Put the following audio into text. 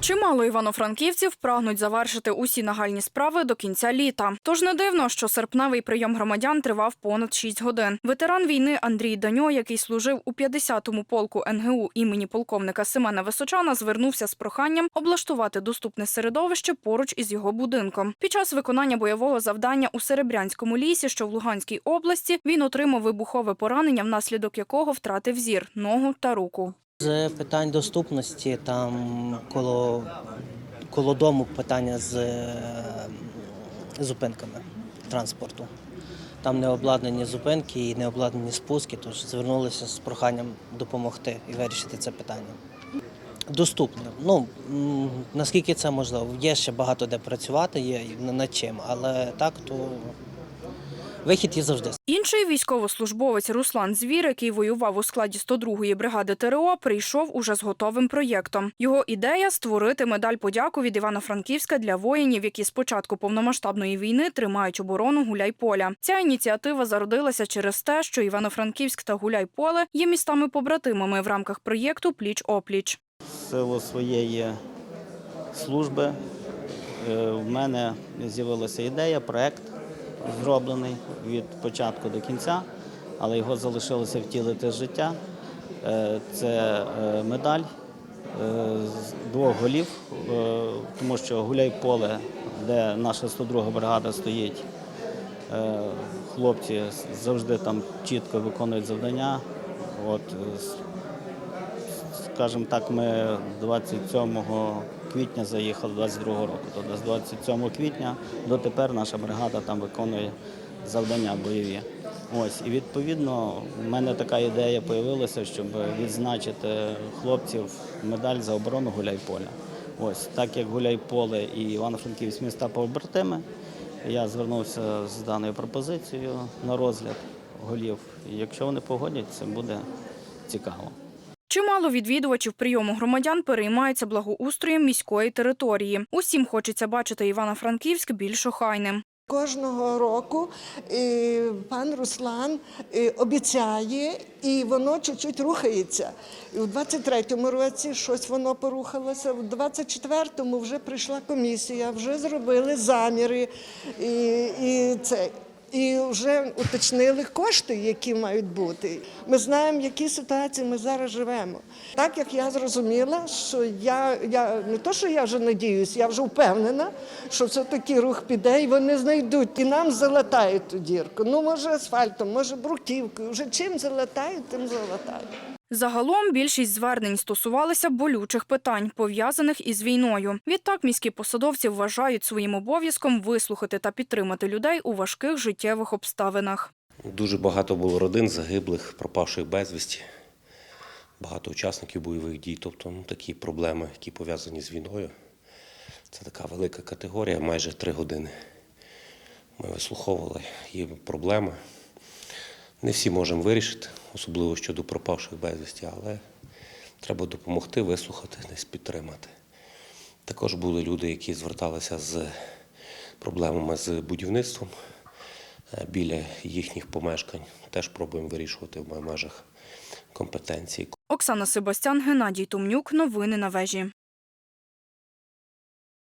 Чимало івано-франківців прагнуть завершити усі нагальні справи до кінця літа. Тож не дивно, що серпневий прийом громадян тривав понад 6 годин. Ветеран війни Андрій Даньо, який служив у 50-му полку НГУ імені полковника Семена Височана, звернувся з проханням облаштувати доступне середовище поруч із його будинком. Під час виконання бойового завдання у Серебрянському лісі, що в Луганській області, він отримав вибухове поранення, внаслідок якого втратив зір, ногу та руку. З питань доступності там коло, коло дому питання з е, зупинками транспорту. Там не обладнані зупинки і не обладнані спуски, тож звернулися з проханням допомогти і вирішити це питання. Доступно. Ну наскільки це можливо? Є ще багато де працювати, є над чим, але так то вихід є завжди. Інший військовослужбовець Руслан Звір, який воював у складі 102-ї бригади ТРО, прийшов уже з готовим проєктом. Його ідея створити медаль подяку від Івано-Франківська для воїнів, які з початку повномасштабної війни тримають оборону Гуляйполя. Ця ініціатива зародилася через те, що Івано-Франківськ та Гуляйполе є містами-побратимами в рамках проєкту Пліч опліч. Силу своєї служби е, в мене з'явилася ідея, проект зроблений від початку до кінця, але його залишилося втілити з життя. Е, Це е, медаль е, з двох голів, тому що гуляй-поле, де наша 102 бригада стоїть, хлопці завжди там чітко виконують завдання. От, скажімо так, ми 27 квітня заїхали 22 року. Тобто з 27 квітня дотепер наша бригада там виконує завдання бойові. Ось і відповідно в мене така ідея з'явилася, щоб відзначити хлопців медаль за оборону Гуляйполя. Ось так як Гуляйполе і Івано-Франківськ міста побратими, я звернувся з даною пропозицією на розгляд голів. Якщо вони погодять, це буде цікаво. Чимало відвідувачів прийому громадян переймаються благоустроєм міської території. Усім хочеться бачити Івано-Франківськ більш охайним. Кожного року е, пан Руслан е, обіцяє, і воно чуть-чуть рухається. У 23-му році щось воно порухалося, у 24-му вже прийшла комісія, вже зробили заміри. І, і це. І вже уточнили кошти, які мають бути. Ми знаємо, які ситуації ми зараз живемо. Так як я зрозуміла, що я, я не то, що я вже надіюсь, я вже впевнена, що все-таки рух піде і вони знайдуть і нам залатають ту дірку. Ну, може, асфальтом, може, бруківкою. Вже чим залатають, тим залатають. Загалом більшість звернень стосувалися болючих питань, пов'язаних із війною. Відтак міські посадовці вважають своїм обов'язком вислухати та підтримати людей у важких життєвих обставинах. Дуже багато було родин загиблих, пропавших безвісті, багато учасників бойових дій, тобто ну, такі проблеми, які пов'язані з війною. Це така велика категорія, майже три години. Ми вислуховували її проблеми. Не всі можемо вирішити, особливо щодо пропавших безвісті, але треба допомогти, вислухати, десь підтримати. Також були люди, які зверталися з проблемами з будівництвом е, біля їхніх помешкань. Теж пробуємо вирішувати в межах компетенції. Оксана Себастян, Геннадій Тумнюк. Новини на вежі.